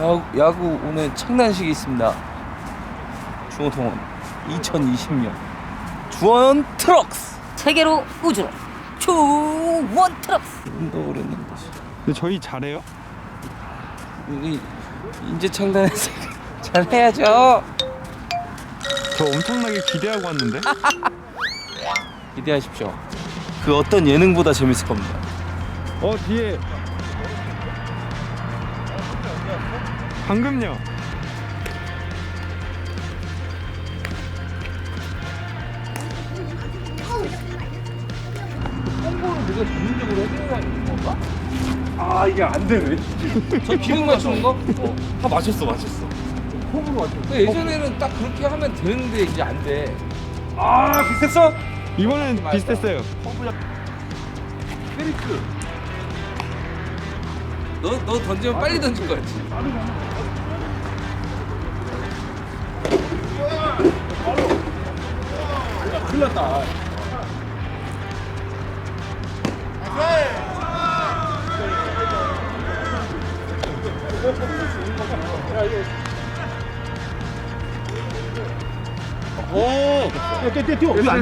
야구, 야구 오늘 창단식이 있습니다. 중호통원 2020년 주원 트럭스 세계로 우주로 주원 트럭스 운동을 했는데 근데 저희 잘해요? 우리 인재 창단해서 잘 해야죠. 저 엄청나게 기대하고 왔는데 기대하십시오. 그 어떤 예능보다 재밌을 겁니다. 어 뒤에 방금요 홍보를 우리가 전문적으로 해주는 건가? 아 이게 안 되네. 저 기능 맞추는 거? 어. 다 맞췄어, 맞췄어. 홈으로 맞췄어. 예전에는 딱 그렇게 하면 되는데 이제 안 돼. 아 비슷했어? 이번엔 비슷했어요 페리크. 너, 너 던지면 빨리 던질 거였지. 큰일 났다.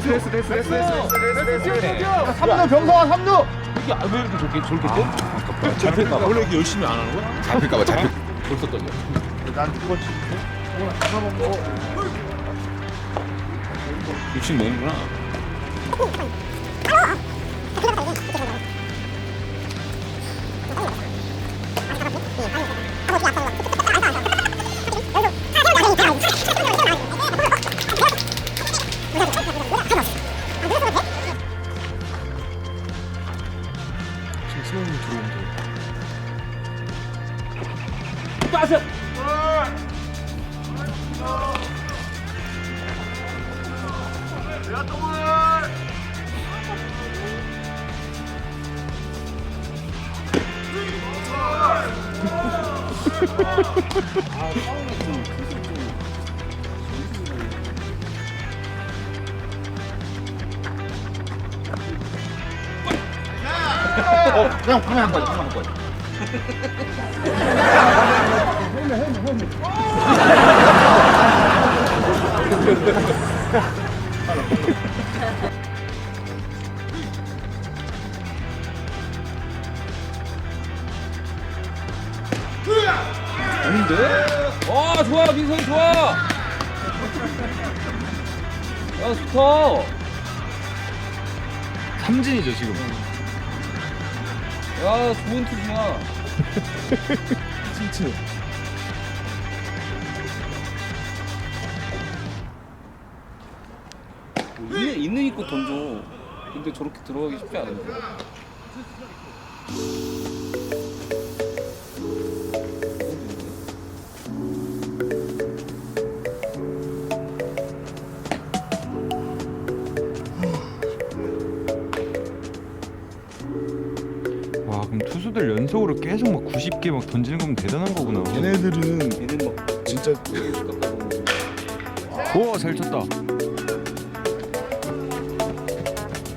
됐어 됐어 됐어 됐어 됐어 3루 병성아 3루! 이게 아, 왜 이렇게 저렇게 저렇게 돼? 아깝다. 잡힐까 봐. 원래 이렇게 열심히 안 하는 거야? 잡힐까봐 잡힐 벌써 던져. 욕심 내는구나. 그냥 방에 한 거지 방에 한 거지 어 좋아 민성이 좋아. 야 좋다. 삼진이죠 지금. 야 좋은 투수야 진 짜 있는, 있는 있고 던져. 근데 저렇게 들어가기 쉽지 않은데. 와 그럼 투수들 연속으로 계속 막 90개 막 던지는 거면 대단한 거구나. 얘네들은 얘는 막 진짜 우와 잘 쳤다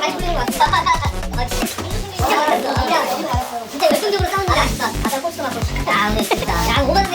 같아. 아, 진짜. 열정적으로 싸우는 게 아쉽다. 가장 꼴찌도 맞고. 아, 진짜. 야, 5만